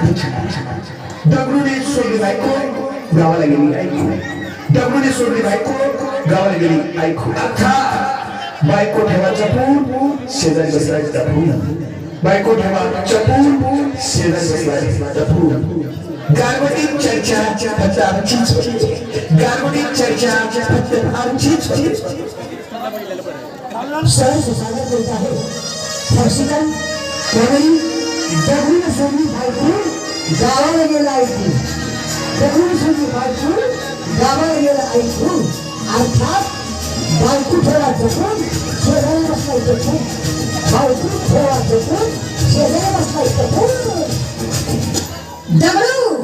दगडूने सोडली बायको गावाला गेली ऐकू दगडूने सोडली बायको गावाला गेली ऐकू अख्खा बायको ठेवा चपून शेजारी बसलाय चपून. बायको ठेवा चपून शेजारी बसलाय चपून. गारवटी चर्चा फक्त आमचीच होती. चर्चा फक्त आमचीच सर सहज सुसायला आहे. फरशीकन त्यावेळी दगडून सोडली बायको गावाला गेला ऐकू दगडून सोडली बायको गावाला गेला ऐकू अर्थात बायको ठेवा जपून शेजारी बसलाय जपून. बायको ठेवा जपून शेजारी बसलाय जपून. Dagdu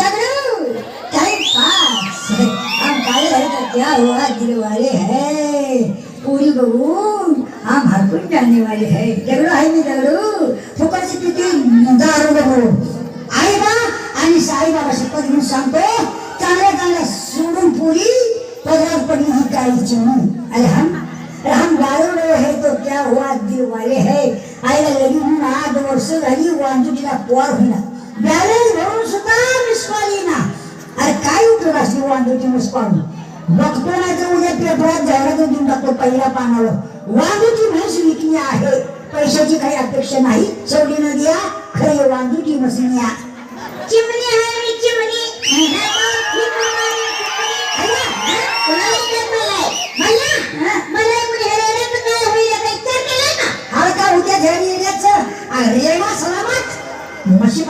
Dagdu time pass? हम काले घर का क्या हुआ दिलवाले है. पूरी बहून हा भरपूर जाने वाले है दगडू आहे मी दगडू? फुकटची किती दारू बघू आहे बा आणि साईबाबा शपथ घेऊन सांगतो चांगल्या चांगल्या सोडून पुरी पदरात पडली ही काळीची म्हणून अरे हम अरे हम दारू है तो क्या हुआ दिल वाले है? आईला लगी म्हणून आठ वर्ष झाली वांजू तिला पोर होईना. बॅलन्स भरून सुद्धा मिसकॉल ना अरे काय उपयोग असली वांदूची मिसकॉल बघतो नाही तर उद्या पेपरात जाहिरात देऊन टाकतो पहिल्या पानावर. वांदूची म्हैस विकली आहे. पैशाची काही अपेक्षा नाही. सवडी न द्या खरी वांदूची या चिमणी आहे मी चिमणी. रेवा सलामत. म्हशी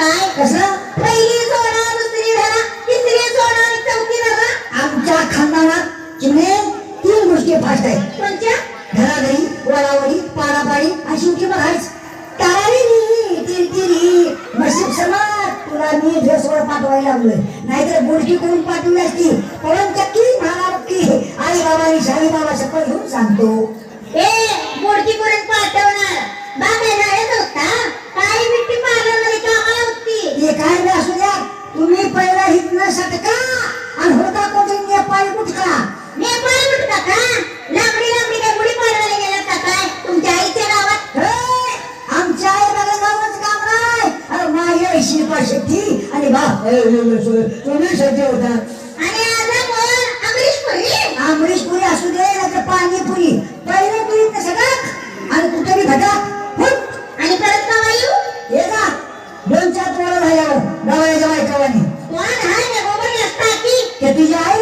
काय? कसं? पहिली सोडा, दुसरी धरा, तिसरी सोडा चौथी धरा. आमच्या खानदानात चिमणे तीन गोष्टी फास्ट आहेत. कोणत्या? घराघरी वडावडी पाडापाडी आणि शेवटी बघायच तारारी तिरतिरी नशीब समाज तुला मी ड्रेसवर पाठवायला लागलोय. नाहीतर गोष्टी करून पाठवली असती. पवन चक्की की आई बाबानी शाही बाबा शपथ घेऊन सांगतो. आणि तुम्ही सज्ज होता आणि? अमरीश पुरी? असू दे नाहीतर पाणीपुरी पहिले पुरी तर सगळं आणि कुठे बी फुट आणि परत वायू? जा दोन चार पोरं झाल्यावर गवायच्या बायकावानी कोण हाय का गोबरी असता की? ते तुझ्या आईला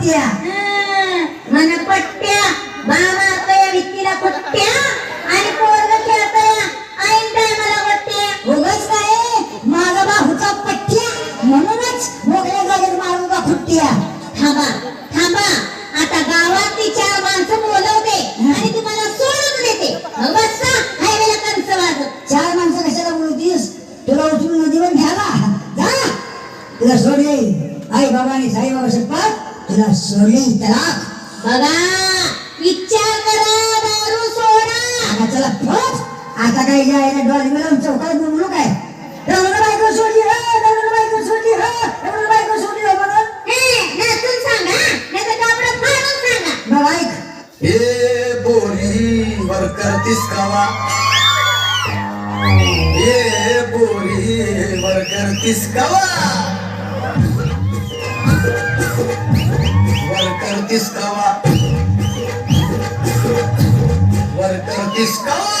मोठा पट्टी या हा. मन पट्ट्या. बाबा आपल्या भित्तीला कुट्ट्या आणि पोरग खेळतोय. ऐन टायमाला वाटते उगाच काय? माझा बाहूचा पट्ट्या. म्हणूनच मोकळ्या जागेत मारून का खुट्ट्या थांबा थांबा. आता गावात ती चार माणसं बोलवते. आणि तुम्हाला सोडून देते. मग बसा. हायवेला कंस वाजत चार माणसं कशाला तुला उचलून नदीवर घ्याला जा. तुला सोडले आई बाबानी साई बाबा शपथ तुला सोडली त्याला. बघा विचार करा दारू सोडा. चला फट. आता काय जायला डॉली मला चौकात बोलू काय? रमण बायको सोडली हो रमण बायको सोडली हो रमण बायको सोडली हो म्हणून. हे, नाचून सांगा नाहीतर कापडं फाडून सांगा. बघ ऐक. ए बोरी वर करतीस कावा? ए बोरी वर करतीस कावा? वर करतीस कावा वर करतीस कावा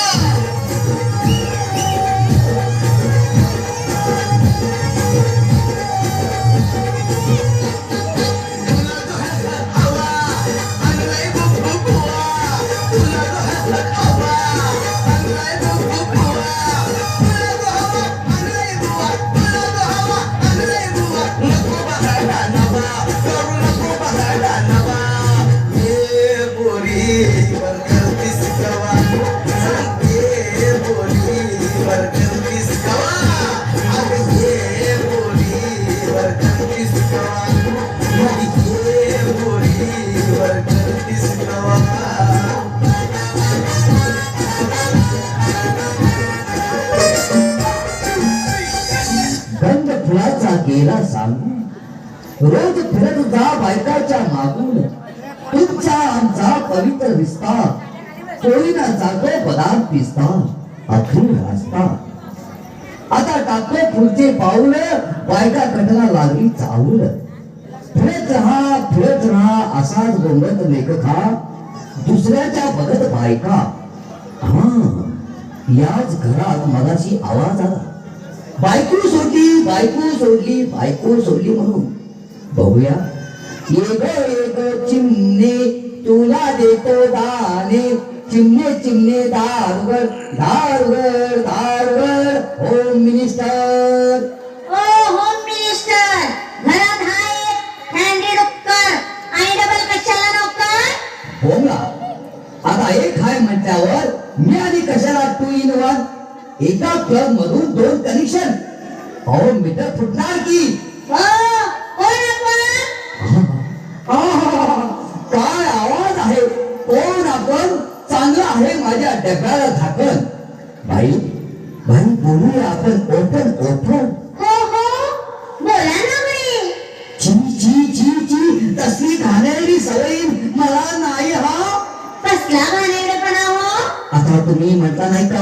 तिला सांगू रोज फिरत जा बायकाच्या मागून. तुमचा आमचा पवित्र विस्तार. कोळी ना जातो पदार्थ पिसता अखिल रस्ता आता टाकतो पुढचे पाऊल. बायका कटला लागली चावल फिरत राहा फिरत राहा असाच गोंगत लेखका. दुसऱ्याच्या बघत बायका. हा याच घरात मगाशी आवाज आला. बायको सोडली बायको सोडली बायको सोडली म्हणून. बघूया. ये गो चिमणे तुला देतो दाणे. चिमणे चिमणे दारवर दारवर दारवर होम मिनिस्टर. ओ होम मिनिस्टर घरात हाय हँडी डुक्कर. डबल कशाला नोकर होमला आता एक हाय म्हटल्यावर मी आणि कशाला टू इन वन? एका क्लब मधून दोन कनेक्शन अहो मीटर फुटणार की? आहा, काय आवाज आहे? कोण आपण? चांगलं आहे माझ्या डब्याला झाकण. बाई बाई बोलूया आपण. Open open. हो हो. तसली घाणेरडी सवयी मला नाही हा. घाणेरडेपणा हो. आता तुम्ही म्हटला नाही का